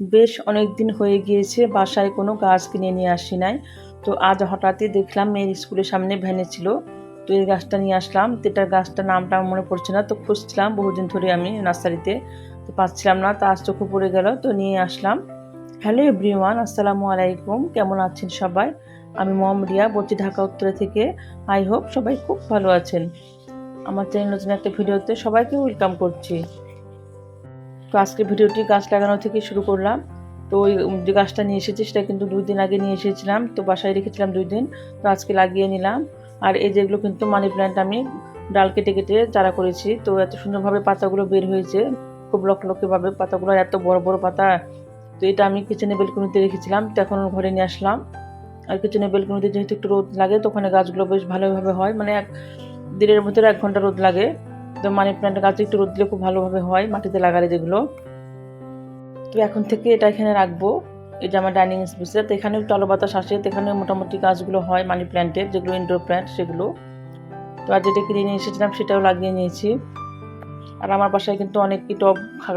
বেশ অনেক দিন হয়ে গিয়েছে, বাসায় কোনো গাছ কিনে নিয়ে আসি নাই। তো আজ হঠাৎই দেখলাম মেয়ের স্কুলের সামনে ভ্যানে ছিল। তো এই গাছটা নিয়ে আসলাম। তো এটার গাছটার নামটা মনে পড়ছে না। তো খুঁজছিলাম, বহুদিন ধরে আমি নার্সারিতে। তো পাচ্ছিলাম না, তো আজ চোখে পড়ে গেল। তো নিয়ে আসলাম। হ্যালো এভরিওয়ান, আসসালামু আলাইকুম। কেমন আছেন সবাই? আমি মম রিয়া, বলছি ঢাকা, উত্তরে থেকে। আই হোপ সবাই খুব ভালো আছেন। আমার চ্যানেল নতুন একটা ভিডিওতে সবাইকে ওয়েলকাম করছি। তো আজকে ভিডিওটি গাছ লাগানো থেকে শুরু করলাম। তো ওই যে গাছটা নিয়ে এসেছি, সেটা কিন্তু দুই দিন আগে নিয়ে এসেছিলাম। তো বাসায় রেখেছিলাম দুই দিন। তো আজকে লাগিয়ে নিলাম। আর এই যেগুলো কিন্তু মানি প্ল্যান্ট আমি ডাল কেটে কেটে চারা করেছি। তো এত সুন্দরভাবে পাতাগুলো বের হয়েছে। খুব লক্ষ লক্ষভাবে পাতাগুলো এত বড় বড় পাতা। তো এটা আমি কিচেনে বেলকুনিতে রেখেছিলাম। তো এখন ঘরে নিয়ে আসলাম। আর কিচেনে বেলকুনিতে যেহেতু একটু রোদ লাগে, তো ওখানে গাছগুলো বেশ ভালোভাবে হয়। মানে এক দিনের ভিতরে এক ঘণ্টা রোদ লাগে। তো মানি প্ল্যান্ট গাছে একটু রোদ দিলে খুব ভালোভাবে হয়, মাটিতে লাগালে যেগুলো। তো এখন থেকে এটা এখানে রাখব। যে আমার ডাইনিং স্পেসে তো এখানে আলো বাতাস আসে, তো এখানে মোটামুটি গাছগুলো হয় মানি প্ল্যান্টের যেগুলো ইনডোর প্ল্যান্ট সেগুলো। তো আর যেটা কিনে নিয়ে এসেছিলাম, সেটাও লাগিয়ে নিয়েছি। আর আমার বাসায় কিন্তু অনেক টব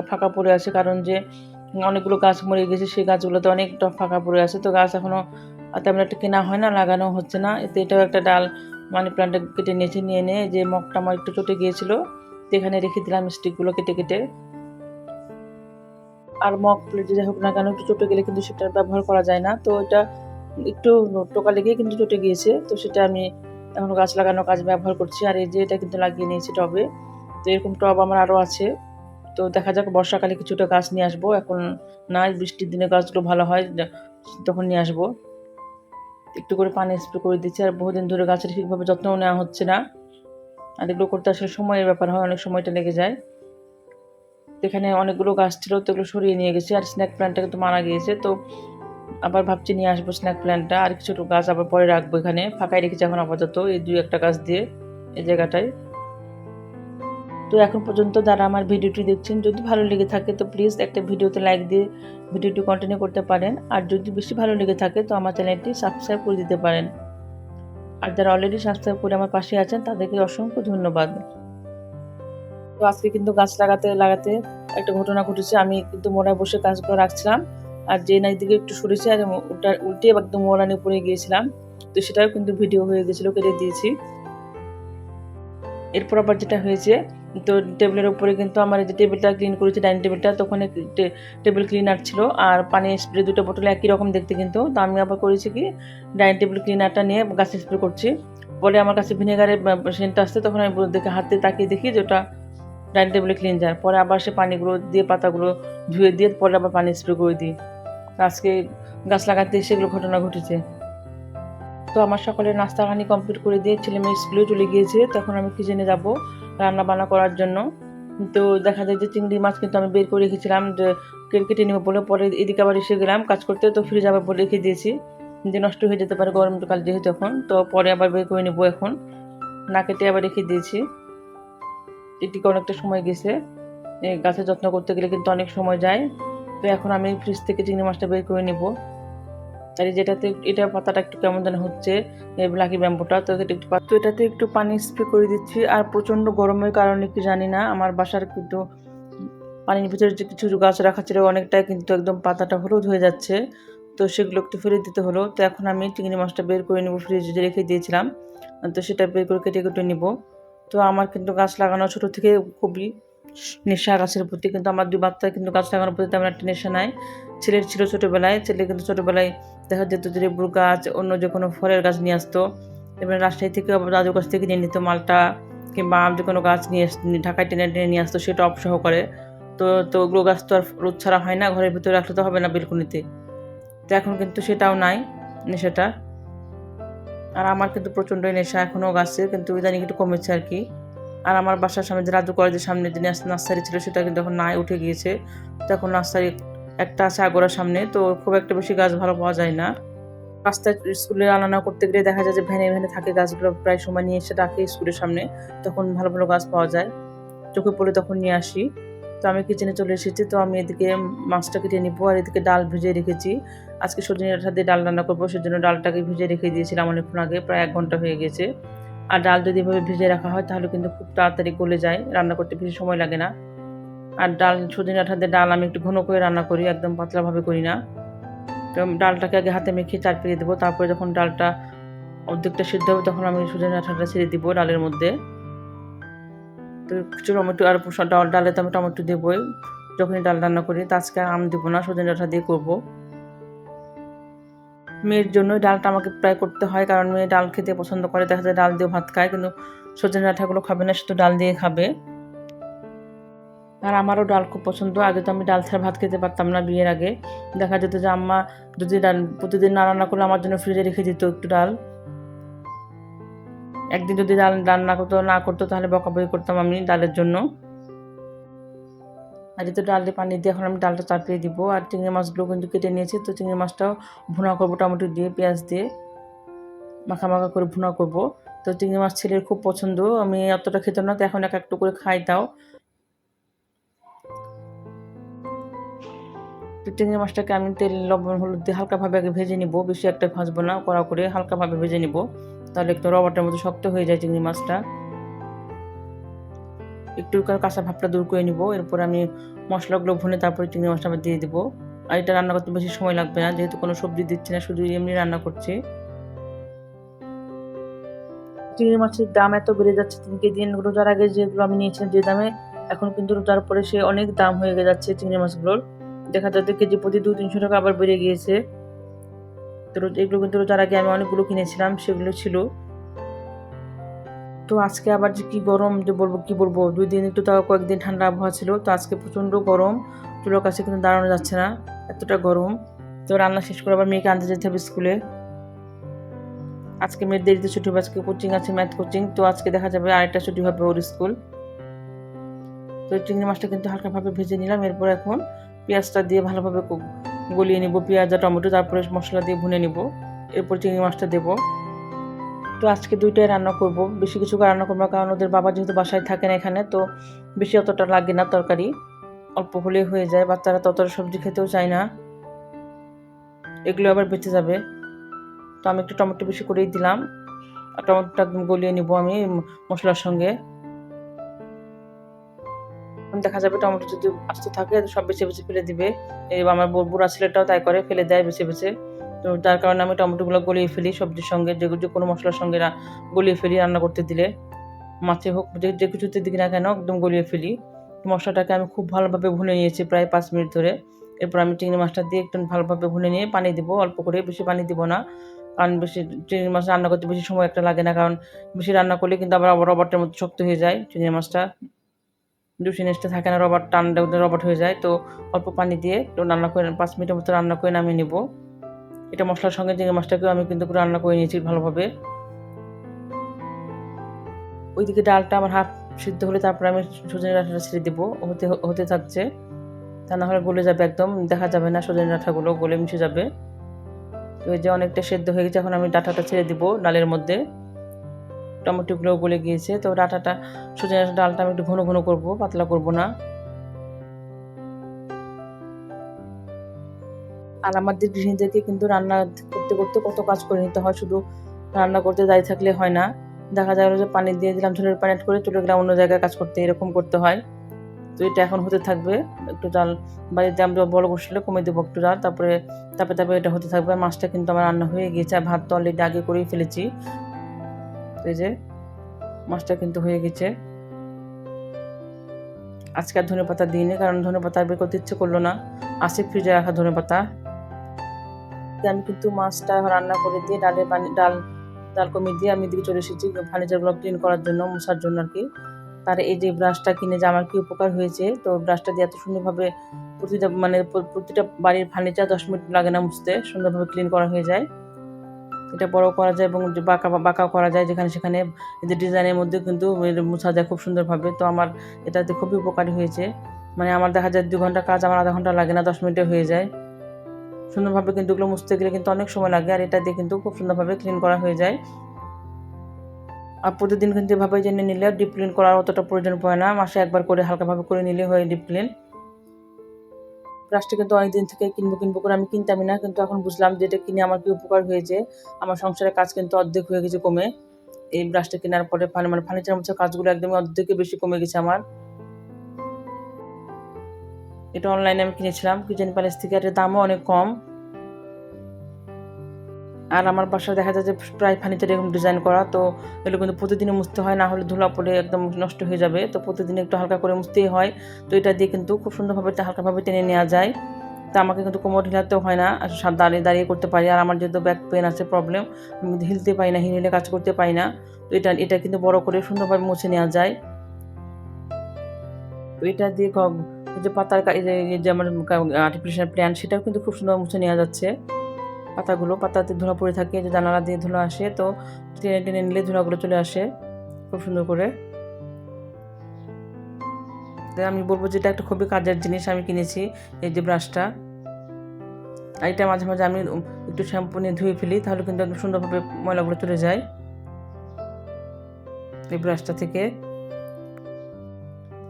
ফাঁকা পড়ে আছে, কারণ যে অনেকগুলো গাছ মরে গেছে, সেই গাছগুলোতে অনেক টব ফাঁকা পড়ে আছে। তো গাছ এখনও তেমন একটা কেনা হয় না, লাগানো হচ্ছে না। এতে এটাও একটা ডাল মানি প্ল্যান্টটা কেটে নিয়েছি নিয়ে নিয়ে যে মগটা আমার একটু চটে গিয়েছিল তো এখানে রেখে দিলাম স্টিকগুলো কেটে কেটে। আর মগ প্লেটে যাই হোক না কেন একটু চটে গেলে কিন্তু সেটা ব্যবহার করা যায় না। তো এটা একটু টোকা লেগে কিন্তু চটে গিয়েছে। তো সেটা আমি এখন গাছ লাগানোর কাজ ব্যবহার করছি। আর এই যে এটা কিন্তু লাগিয়ে নিয়েছি টবে। তো এরকম টব আমার আরও আছে। তো দেখা যাক বর্ষাকালে কিছুটা গাছ নিয়ে আসব। এখন না বৃষ্টির দিনে গাছগুলো ভালো হয় তখন নিয়ে আসব। একটু করে পানি স্প্রে করে দিচ্ছে আর বহুদিন ধরে গাছের ঠিকভাবে যত্নও নেওয়া হচ্ছে না। আর এগুলো করতে আসলে সময়ের ব্যাপার হয়, অনেক সময়টা লেগে যায়। এখানে অনেকগুলো গাছ ছিল তো এগুলো সরিয়ে নিয়ে গেছে আর স্ন্যাক প্ল্যান্টটা কিন্তু মারা গিয়েছে, তো আবার ভাবছি নিয়ে আসব স্ন্যাক প্ল্যান্টটা আর কিছু গাছ আবার পরে রাখব এখানে, ফাঁকাই রেখেছি এখন আপাতত এই দুই একটা গাছ দিয়ে এই জায়গাটায়। তো এখন পর্যন্ত যারা আমার ভিডিওটি দেখছেন, যদি ভালো লেগে থাকে তো প্লিজ একটা ভিডিওতে লাইক দিয়ে ভিডিওটি কন্টিনিউ করতে পারেন। আর যদি বেশি ভালো লেগে থাকে তো আমার চ্যানেলটি সাবস্ক্রাইব করে দিতে পারেন। আর যারা অলরেডি সাবস্ক্রাইব করে আমার পাশে আছেন, তাদেরকে অসংখ্য ধন্যবাদ। তো আজকে কিন্তু গাছ লাগাতে লাগাতে একটা ঘটনা ঘটেছে। আমি কিন্তু মোড়ায় বসে গাছগুলো রাখছিলাম। আর যে নাই দিকে একটু সরেছে, আর ওটা উল্টে একদম মোড়ানি পড়ে গিয়েছিলাম। তো সেটাও কিন্তু ভিডিও হয়ে গেছিল, কেটে দিয়েছি। এরপর আবার যেটা হয়েছে তো টেবিলের উপরে কিন্তু আমার যে টেবিলটা ক্লিন করেছি ডাইনিং টেবিলটা, তখন টেবিল ক্লিনার ছিল আর পানি স্প্রে দুটো বোতলে একই রকম দেখতে কিন্তু। তো আমি আবার করেছি কি ডাইনিং টেবিল ক্লিনারটা নিয়ে গাছে স্প্রে করছি। পরে আমার কাছে ভিনেগারের সেন্টটা আসছে, তখন আমি দেখে হাতে তাকিয়ে দেখি যে ওটা ডাইনিং টেবিলে ক্লিনজার পরে আবার সে পানিগুলো দিয়ে পাতাগুলো ধুয়ে দিয়ে পরে আবার পানি স্প্রে করে দিই। আজকে গাছ লাগাতে সেগুলো ঘটনা ঘটেছে। তো আমার সকালে নাস্তা খানি কমপ্লিট করে দিয়ে ছেলে মেয়ে স্কুলে চলে গিয়েছে। তখন আমি কিচেনে যাব। রান্না বান্না করার জন্য। তো দেখা যায় যে চিংড়ি মাছ কিন্তু আমি বের করে রেখেছিলাম, যে কেটে কেটে নেব বলে পরে এদিকে আবার এসে গেলাম, কাজ করতে তো ফ্রিজ আবার রেখে দিয়েছি। যে নষ্ট হয়ে যেতে পারে গরমকাল যেহেতু এখন, তো পরে আবার বের করে নেব এখন। না কেটে আবার রেখে দিয়েছি। এটিকে অনেকটা সময় গেছে। গাছের যত্ন করতে গেলে কিন্তু অনেক সময় যায়। তো এখন আমি ফ্রিজ থেকে চিংড়ি মাছটা বের করে নেব। আর যেটাতে এটা পাতাটা একটু কেমন যেন হচ্ছে ব্লাকি ব্যাম্বুটা, তো একটু তো এটাতে একটু পানি স্প্রে করে দিচ্ছি। আর প্রচণ্ড গরমের কারণে কি জানি না, আমার বাসার কিন্তু পানির ভিতরে যে কিছু গাছ রাখা ছিল, অনেকটাই কিন্তু একদম পাতাটা হলুদ হয়ে যাচ্ছে। তো সেগুলো একটু ফেলে দিতে হলো। তো এখন আমি চিংড়ি মাছটা বের করে নেব ফ্রিজে রেখে দিয়েছিলাম। তো সেটা বের করে কেটে কেটে নিব। তো আমার কিন্তু গাছ লাগানো ছোটো থেকে খুবই নেশা গাছের প্রতি, কিন্তু আমার দুই বাচ্চা কিন্তু গাছ লাগানোর প্রতি তেমন একটা নেশা নাই। ছেলের ছিল ছোটোবেলায়, ছেলে কিন্তু ছোটোবেলায় দেখা যেত যে লেবুর গাছ অন্য যে কোনো ফলের গাছ নিয়ে আসতো। এবার রাজশাহী থেকে দাদুর কাছ থেকে নিয়ে নিত মালটা, কিংবা আম যে কোনো গাছ নিয়ে ঢাকায় টেনে টেনে নিয়ে আসতো, সেটা অপসহ করে। তো তো ওগুলো গাছ তো আর রোদ ছাড়া হয় না, ঘরের ভিতরে রাখলে তো হবে না বেলকুনিতে। তো এখন কিন্তু সেটাও নাই নেশাটা। আর আমার কিন্তু প্রচণ্ডই নেশা এখনও গাছের কিন্তু ইদানিং একটু কমেছে আর কি। আর আমার বাসার সামনে যে রাজু কলেজের সামনে যে নার্সারি ছিল, সেটা কিন্তু এখন নাই, উঠে গিয়েছে। তখন নার্সারি একটা আছে আগোড়ার সামনে, তো খুব একটা বেশি গাছ ভালো পাওয়া যায় না। রাস্তায় স্কুলে আনানো করতে গেলে দেখা যায় যে ভ্যানে ভ্যানে থাকে গাছগুলো, প্রায় সময় নিয়ে এসে ডাকে স্কুলের সামনে, তখন ভালো ভালো গাছ পাওয়া যায়। চোখে পড়ে তখন নিয়ে আসি। তো আমি কিচেনে চলে এসেছি, তো আমি এদিকে মাছটা কেটে নিবো আর এদিকে ডাল ভিজিয়ে রেখেছি। আজকে সজনে ডাটা দিয়ে ডাল রান্না করব, সেজন্য ডালটাকে ভিজিয়ে রেখে দিয়েছিলাম অনেকক্ষণ আগে, প্রায় এক ঘণ্টা হয়ে গেছে। আর ডাল যদি এভাবে ভিজিয়ে রাখা হয়, তাহলে কিন্তু খুব তাড়াতাড়ি গলে যায়। রান্না করতে বেশি সময় লাগে না। আর ডাল, সজনে দিয়ে ডাল আমি একটু ঘন করে রান্না করি, একদম পাতলাভাবে করি না। তো ডালটাকে আগে হাতে মেখে চার পেয়ে দেবো। তারপরে যখন ডালটা অর্ধেকটা সিদ্ধ হবে, তখন আমি সজনে ডাঁটাটা ছেড়ে দিব ডালের মধ্যে। তো কিছু টমেটো আর ডাল, ডালে তো আমি টমেটো দেবই যখনই ডাল রান্না করি তো আজকে আম দেবো না, সজনে ডাঁটা দিয়ে করব। মেয়ের জন্যই ডালটা আমাকে প্রায় করতে হয়, কারণ মেয়ে ডাল খেতে পছন্দ করে, দেখা যায় ডাল দিয়ে ভাত খায়, কিন্তু সজনে ডাঁটাগুলো খাবে না শুধু ডাল দিয়ে খাবে। আর আমারও ডাল খুব পছন্দ, আগে তো আমি ডাল ছাড়া ভাত খেতে পারতাম না বিয়ের আগে। দেখা যেত যে আম্মা যদি ডাল প্রতিদিন না রান্না করলে আমার জন্য ফ্রিজে রেখে দিত একটু ডাল। একদিন যদি ডাল রান্না করতো, না করতো, তাহলে বকাবকি করতাম আমি ডালের জন্য। আর যেহেতু ডাল পানি দিয়ে এখন আমি ডালটা চাপিয়ে দিব। আর চিংড়ি মাছগুলো কিন্তু কেটে নিয়েছি, তো চিংড়ি মাছটাও ভুনা করব টমেটো দিয়ে, পেঁয়াজ দিয়ে। মাখা মাখা করে ভুনা করব। তো চিংড়ি মাছ ছেলের খুব পছন্দ, আমি অতটা খেতে না, তো এখন এক একটু করে খাই তাও তো চিংড়ি মাছটাকে আমি তেল, লবণ, হলুদ দিয়ে হালকাভাবে আগে ভেজে নিব, বেশি একটা ভাজবো না, কড়া করে হালকাভাবে ভেজে নিব। তাহলে একটু রবারটার মতো শক্ত হয়ে যায় চিংড়ি মাছটা। একটু কাঁচা ভাবটা দূর করে নিব, এরপর আমি মশলাগুলো ভুনে তারপরে চিংড়ি আবার দিয়ে দিব। আর এটা রান্না করতে বেশি সময় লাগবে না, যেহেতু কোনো সবজি দিচ্ছি না, শুধু এমনি রান্না করছি। চিংড়ি মাছের দাম এত বেড়ে যাচ্ছে, তিনকে দিন রোজার আগে যেগুলো আমি নিয়েছিলাম যে দামে, এখন কিন্তু রোজার পরে সে অনেক দাম হয়ে যাচ্ছে চিংড়ি মাছগুলোর। দেখা যাচ্ছে কেজি প্রতি দু তিনশো টাকা আবার বেড়ে গিয়েছে। তো এগুলো কিন্তু রোজার আগে আমি অনেকগুলো কিনেছিলাম, সেগুলো ছিল। তো আজকে আবার যে কি গরম যে বলব, কি বলব? দুই দিন একটু তাও কয়েকদিন ঠান্ডা আবহাওয়া ছিল, তো আজকে প্রচণ্ড গরম। চুলোর কাছে কিন্তু দাঁড়ানো যাচ্ছে না, এতটা গরম। তো রান্না শেষ করে আবার মেয়েকে আনতে যেতে হবে স্কুলে। আজকে মেয়ের দেরিতে ছুটি হবে, আজকে কোচিং আছে ম্যাথ কোচিং তো আজকে দেখা যাবে আরেকটা ছুটি হবে ওর স্কুল। তো চিংড়ি মাছটা কিন্তু হালকাভাবে ভেজে নিলাম, এরপর এখন পেঁয়াজটা দিয়ে ভালোভাবে গলিয়ে নিব, পেঁয়াজ আর টমেটো, তারপরে মশলা দিয়ে ভুনে নিব। এরপর চিংড়ি মাছটা দেবো। তো আজকে দুইটাই রান্না করব, বেশি কিছু রান্না করব কারণ ওদের বাবা যেহেতু বাসায় থাকে না এখানে, তো বেশি অতটা লাগে না তরকারি। অল্প হলেই হয়ে যায়, বাচ্চারা ততটা সবজি খেতেও চায় না। এগুলো আবার বেঁচে যাবে। তো আমি একটু টমেটো বেশি করেই দিলাম। আর টমেটোটা একদম গলিয়ে নিব আমি মশলার সঙ্গে। দেখা যাবে টমেটো যদি আস্ত থাকে, সব বেছে বেছে ফেলে দিবে। আমার বুড়া ছেলেটাও তাই করে, ফেলে দেয় বেছে বেছে। তো যার কারণে আমি টমেটোগুলো গলিয়ে ফেলি, সবজির সঙ্গে, যে যে কোনো মশলার সঙ্গে গলিয়ে ফেলি, রান্না করতে দিলে। মাছে হোক, যে যে কিছুতে দিকে না কেন একদম গলিয়ে ফেলি। মশলাটাকে আমি খুব ভালোভাবে ভুনে নিয়েছি প্রায় পাঁচ মিনিট ধরে। এরপর আমি চিংড়ি মাছটা দিয়ে একটু ভালোভাবে ভুনে নিয়ে পানি দিব, অল্প করে বেশি পানি দিব না। কারণ বেশি চিংড়ি মাছ রান্না করতে বেশি সময় একটা লাগে না, কারণ বেশি রান্না করলে কিন্তু আবার রবারটার মতো শক্ত হয়ে যায় চিংড়ি মাছটা। জুসিনেসটা থাকে না, রবার টান, রবার্ট হয়ে যায়। তো অল্প পানি দিয়ে রান্না করে, পাঁচ মিনিটের মতো রান্না করে নামিয়ে নেব। এটা মশলার সঙ্গে চিংড়ি মাছটাকেও আমি কিন্তু রান্না করে নিয়েছি ভালোভাবে। ওইদিকে ডালটা আমার হাফ সিদ্ধ হলে তারপরে আমি সজনে ডাঁটাটা ছেড়ে দেবো। হতে হতে থাকছে। তা না হলে গলে যাবে একদম। দেখা যাবে না সজনে ডাঁটাগুলো গলে মিশে যাবে। এই যে অনেকটা সেদ্ধ হয়ে গেছে, এখন আমি ডাঁটাটা ছেড়ে দিব ডালের মধ্যে। টমেটোগুলো গলে গিয়েছে। তো ডাঁটাটা, সজনে ডালটা আমি একটু ঘন ঘন করব, পাতলা করব না। আর আমাদের গৃহিণীদেরকে কিন্তু রান্না করতে করতে কত কাজ করে নিতে হয়, শুধু রান্না করতে দাঁড়িয়ে থাকলে হয় না। দেখা যায় যে পানি দিয়ে দিলাম, ঝোলের পানি করে চলে গেলাম, অন্য জায়গায় কাজ করতে, এরকম করতে হয়। তো এটা এখন হতে থাকবে, একটু জাল বাড়িতে আমি বড় বসলে কমে দেবো একটু জাল, তারপরে তারপরে তারপরে এটা হতে থাকবে। মাছটা কিন্তু আমার রান্না হয়ে গিয়েছে, আর ভাত তো অলরেডি আগে করেই ফেলেছি। এই যে মাছটা কিন্তু হয়ে গেছে। আজকে আর ধনে পাতা দিইনি, কারণ ধনে পাতা বের করতে ইচ্ছে করল না। আসে ফ্রিজে রাখা ধনে পাতা আমি কিন্তু মাছটা রান্না করে দিয়ে ডালের পানি, ডাল ডাল কমিয়ে দিয়ে আমি দিকে চলে এসেছি ফার্নিচারগুলো ক্লিন করার জন্য মশার জন্য আর কি। তার এই যে ব্রাশটা কিনে যে আমার কি উপকার হয়েছে, তো ব্রাশটা দিয়ে এত সুন্দরভাবে প্রতিটা মানে প্রতিটা বাড়ির ফার্নিচার দশ মিনিট লাগে না মুছতে, সুন্দরভাবে ক্লিন করা হয়ে যায়। এটা বড় করা যায় এবং বাঁকা, বাঁকাও করা যায় যেখানে সেখানে যে ডিজাইনের মধ্যে কিন্তু মুছা যায় খুব সুন্দরভাবে। তো আমার এটাতে খুবই উপকারী হয়েছে। মানে আমার দেখা যায় দু ঘণ্টা কাজ, আমার আধা ঘণ্টা লাগে না, দশ মিনিটে হয়ে যায়। সুন্দরভাবে কিন্তু ওগুলো মুছতে গেলে কিন্তু অনেক সময় লাগে, আর এটা দিয়ে কিন্তু খুব সুন্দরভাবে ক্লিন করা হয়ে যায়। আর প্রতিদিন কিন্তু এভাবে জেনে নিলে ডিপ ক্লিন করার অতটা প্রয়োজন পড়ে না, মাসে একবার করে হালকাভাবে করে নিলে হয় ডিপ ক্লিন ব্রাশটা কিন্তু অনেকদিন থেকে কিনবো কিনবো করে আমি কিনতামই না, কিন্তু এখন বুঝলাম যে এটা কিনে আমার কি উপকার হয়েছে। আমার সংসারের কাজ কিন্তু অর্ধেক হয়ে গেছে কমে। এই ব্রাশটা কেনার পরে মানে ফার্নিচার মুছার কাজগুলো একদমই অর্ধেকের বেশি কমে গেছে আমার। এটা অনলাইনে আমি কিনেছিলাম। কিচেন প্যালেস থেকে এটার দামও অনেক কম। আর আমার বাসায় দেখা যায় যে প্রায় ফার্নিচার এরকম ডিজাইন করা, তো এগুলো কিন্তু প্রতিদিনই মুছতে হয়, না হলে ধুলা পড়ে একদম নষ্ট হয়ে যাবে। তো প্রতিদিন একটু হালকা করে মুছতেই হয়। তো এটা দিয়ে কিন্তু খুব সুন্দরভাবে হালকাভাবে টেনে নেওয়া যায়। তা আমাকে কিন্তু কোমর হিলাতেও হয় না দাঁড়িয়ে দাঁড়িয়ে করতে পারি। আর আমার যেহেতু ব্যাক পেন আছে প্রবলেম আমি হিলতে পারি না হিলে কাজ করতে পারি না। তো এটা এটা কিন্তু বড় করে সুন্দরভাবে মুছে নেওয়া যায়। তো এটা দিয়ে যে পাতার যে আমার আর্টিফিশিয়াল প্ল্যান্ট সেটাও কিন্তু খুব সুন্দর মুছে নেওয়া যাচ্ছে। পাতাগুলো, পাতাতে ধুলা পড়ে থাকে, যে জানালা দিয়ে ধুলা আসে, তো টেনে টেনে নিলে ধুলাগুলো চলে আসে, খুব সুন্দর করে। তো আমি বলব যে এটা একটা খুবই কাজের জিনিস আমি কিনেছি, এই যে ব্রাশটা এটা মাঝে মাঝে আমি একটু শ্যাম্পু নিয়ে ধুয়ে ফেলি, তাহলে কিন্তু একদম সুন্দরভাবে ময়লাগুলো চলে যায়। এই ব্রাশটা থেকে।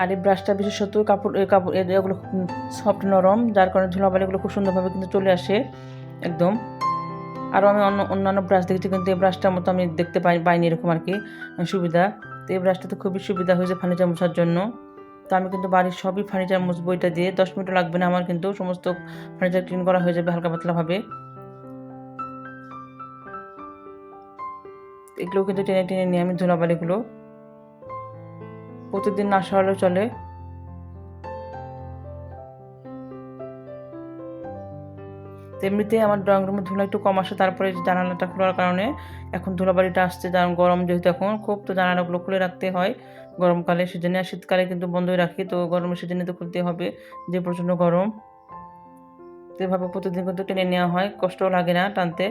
আর এই ব্রাশটা বিশেষত কাপড় কাপড় এগুলো সফট নরম, যার কারণে ধুলাবালিগুলো খুব সুন্দরভাবে কিন্তু চলে আসে একদম। আরও আমি অন্য, অন্যান্য ব্রাশ দেখেছি কিন্তু এই ব্রাশটার মতো আমি দেখতে পাই, পাইনি এরকম আর কি সুবিধা। তো এই ব্রাশটা তো খুবই সুবিধা হয়েছে ফার্নিচার মোছার জন্য। তো আমি কিন্তু বাড়ির সবই ফার্নিচার মুছবো এটা দিয়ে, দশ মিনিটও লাগবে না আমার কিন্তু, সমস্ত ফার্নিচার ক্লিন করা হয়ে যাবে হালকা পাতলাভাবে এগুলো কিন্তু টেনে টেনে নিয়ে আমি ধুলাবালিগুলো প্রতিদিন না সরালেও চলে। এমনিতে আমার ড্রয়িং রুমে ধুলা একটু কম আসে, তারপরে জানালাটা খোলার কারণে এখন ধুলাবাড়িটা আসছে গরম যেহেতু এখন, খুব তো জানালাগুলো খুলে রাখতে হয়। গরমকালে সেজন্য, আর শীতকালে কিন্তু বন্ধই রাখি, তো গরমের সিজনে তো খুলতে হবে, যে প্রচণ্ড গরম। তো এভাবে প্রতিদিন কিন্তু টেনে নেওয়া হয়, কষ্টও লাগে না টানতে,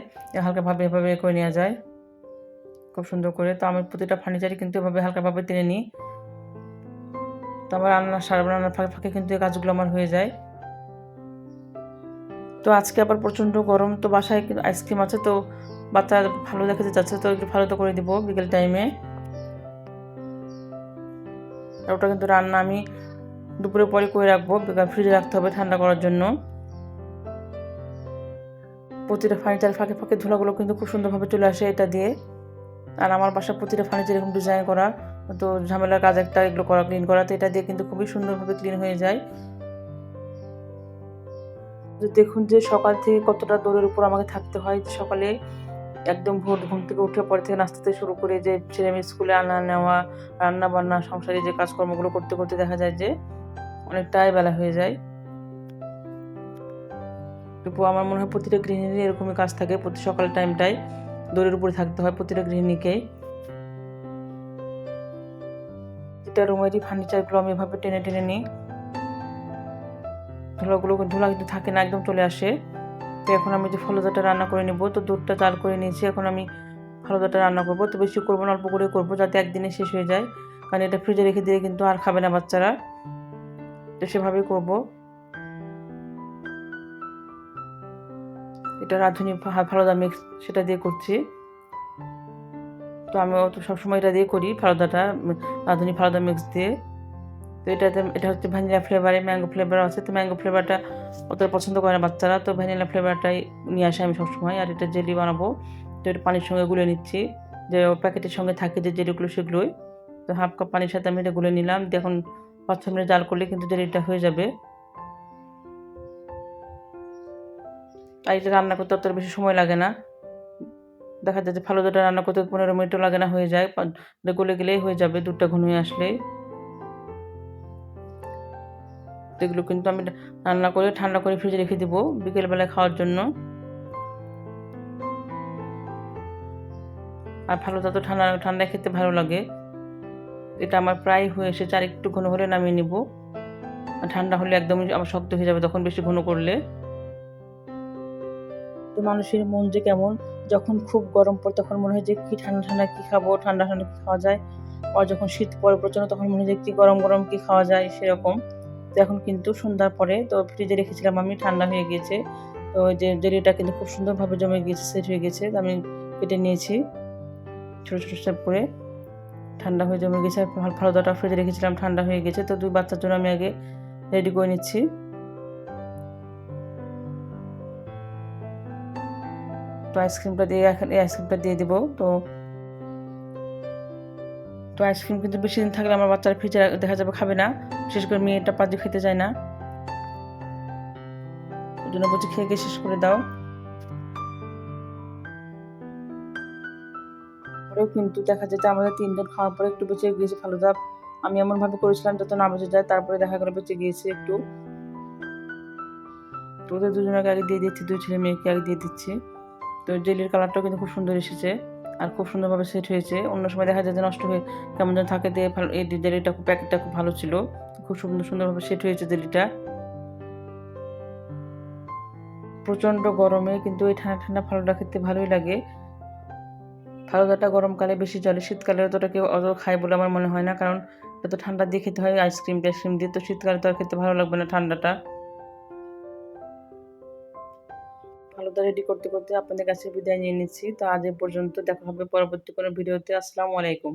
হালকাভাবে এভাবে করে নেওয়া যায়। খুব সুন্দর করে, তো আমি প্রতিটা ফার্নিচারই কিন্তু এভাবে হালকাভাবে টেনে নিই। তো আমার রান্না সারা রান্নার ফাঁকে ফাঁকে কিন্তু এই কাজগুলো আমার হয়ে যায়। তো আজকে আবার প্রচণ্ড গরম, তো বাসায় আইসক্রিম আছে, তো বাচ্চা ভালো দেখাতে যাচ্ছে তো একটু ভালো তো করে দিব বিকেল টাইমে ওটা কিন্তু রান্না আমি দুপুরে পরে করে রাখব ফ্রিজে রাখতে হবে ঠান্ডা করার জন্য। প্রতিটা ফার্নিচার ফাঁকে ফাঁকে ধুলাগুলো কিন্তু খুব সুন্দরভাবে চলে আসে এটা দিয়ে। আর আমার বাসা প্রতিটা ফার্নিচার এরকম ডিজাইন করা। তো ঝামেলার কাজ একটা এগুলো করা ক্লিন করা, তো এটা দিয়ে কিন্তু খুবই সুন্দরভাবে ক্লিন হয়ে যায়। দেখুন যে সকাল থেকে কতটা দৌড়ের উপর আমাকে থাকতে হয় সকালে একদম ভোর ঘুম থেকে উঠে পরে থেকে নাস্তাতে শুরু করে যে ছেলে মেয়ে স্কুলে আনা নেওয়া, রান্না বান্না, সংসারে যে কাজকর্মগুলো করতে করতে দেখা যায় যে অনেকটাই বেলা হয়ে যায়। তবু আমার মনে হয় প্রতিটা গৃহিণীর এরকমই কাজ থাকে, প্রতি সকাল টাইমটাই দৌড়ের উপরে থাকতে হয় প্রতিটা গৃহিণীকেই এটা রুমেরই ফার্নিচারগুলো আমি এভাবে টেনে টেনে নিই ধুলাগুলো ধুলা কিন্তু থাকে না, একদম চলে আসে। তো এখন আমি যে ফলদাটা রান্না করে নেব, তো দুধটা চাল করে নিয়েছি, এখন আমি ফলদাটা রান্না করব। তো বেশি করব না, অল্প করে করব যাতে একদিনে শেষ হয়ে যায়, কারণ এটা ফ্রিজে রেখে দিয়ে কিন্তু আর খাবে না বাচ্চারা। তো সেভাবেই করব। এটা রাঁধুনি ফালুদা মিক্স সেটা দিয়ে করছি। তো আমি তো সবসময় এটা দিয়ে করি, ফালুদাটা, রাঁধুনি ফালুদা মিক্স দিয়ে। তো এটাতে, এটা হচ্ছে ভ্যানিলা ফ্লেভারে ম্যাঙ্গো ফ্লেভার আছে। তো ম্যাঙ্গো ফ্লেভারটা অতটা পছন্দ করে না বাচ্চারা, তো ভ্যানিলা ফ্লেভারটাই নিয়ে আসে আমি সবসময়। আর এটা জেলি বানাবো। তো এটা পানির সঙ্গে গুলে নিচ্ছি। যে প্যাকেটের সঙ্গে থাকে যে জেলিগুলো সেগুলোই। তো হাফ কাপ পানির সাথে আমি এটা গুলে নিলাম। দিয়ে এখন পাঁচ ছ মিনিট জাল করলে কিন্তু জেলিটা হয়ে যাবে। আর এটা রান্না করতে অত বেশি সময় লাগে না। দেখা যায় যে ফালুদাটা রান্না করতে পনেরো মিনিটও লাগে না হয়ে যায় গলে গেলেই হয়ে যাবে দুধটা ঘন হয়ে আসলেই এগুলো কিন্তু আমি রান্না করে, ঠান্ডা করে ফ্রিজে রেখে দিব বিকেলবেলায় খাওয়ার জন্য। আর ফালুদা তো ঠান্ডা, ঠান্ডায় খেতে ভালো লাগে। এটা আমার প্রায় হয়ে এসেছে, আর একটু ঘন হলে নামিয়ে নিব। ঠান্ডা হলে একদমই আমার শক্ত হয়ে যাবে তখন বেশি ঘন করলে। তো মানুষের মন যে কেমন যখন খুব গরম পড়ে তখন মনে হয় যে কি ঠান্ডা ঠান্ডা কি খাব, ঠান্ডা ঠান্ডা কি খাওয়া যায়? আর যখন শীত পড়ে প্রচণ্ড তখন মনে হয় যে কি গরম গরম কি খাওয়া যায় সেরকম। তো এখন কিন্তু সন্ধ্যার পরে তো ফ্রিজে রেখেছিলাম আমি, ঠান্ডা হয়ে গিয়েছে। তো যে জেলিটা কিন্তু খুব সুন্দরভাবে জমে গিয়েছে, সেট হয়ে গেছে আমি কেটে নিয়েছি ছোটো ছোটো স্টেপ করে। ঠান্ডা হয়ে জমে গেছে ফালুদাটা ফ্রিজে রেখেছিলাম, ঠান্ডা হয়ে গেছে তো দুই বাচ্চার জন্য আমি আগে রেডি করে নিচ্ছি। তো আইসক্রিমটা দিয়ে এই আইসক্রিমটা দিয়ে দিব। তো তো আইসক্রিম কিন্তু বেশি দিন থাকলে আমার বাচ্চারা ফ্রিজে দেখা যাবে খাবে না। বিশেষ করে মেয়েটা পাজি খেতে চায় না। ওই জন্য বলছি খেয়ে শেষ করে দাও। পরেও কিন্তু দেখা যায় যে আমাদের তিনজন খাওয়ার পরে একটু বেঁচে গিয়েছে ফালুদা আমি এমনভাবে করেছিলাম যাতে না বেঁচে যায়, তারপরে দেখা গেলো বেঁচে গিয়েছে একটু। তো ওদের দুজনকে আগে দিয়ে দিচ্ছি দুই ছেলে মেয়েকে আগে দিয়ে দিচ্ছি। তো জেলির কালারটাও কিন্তু খুব সুন্দর এসেছে আর খুব সুন্দরভাবে সেট হয়েছে। অন্য সময় দেখা যায় যে নষ্ট হয়ে কেমন যেন থাকে দিয়ে ভালো এই জেলিটা খুব প্যাকেটটা খুব ভালো ছিল। খুব সুন্দর সুন্দরভাবে সেট হয়েছে জেলিটা। প্রচণ্ড গরমে কিন্তু এই ঠান্ডা ঠান্ডা ফালুদা খেতে ভালোই লাগে। ফালুদাটা গরমকালে বেশি চলে শীতকালে অতটা কেউ অত খায় বলে আমার মনে হয় না। কারণ এত ঠান্ডা দিয়ে খেতে হয় আইসক্রিম টাইসক্রিম দিয়ে, তো শীতকালে তো আর খেতে ভালো লাগবে না ঠান্ডাটা। ফালুদা রেডি করতে করতে আপনাদের কাছে বিদায় নিয়ে নিচ্ছি। তো আজ এ পর্যন্ত দেখা হবে পরবর্তী কোনো ভিডিওতে। আসসালামু আলাইকুম।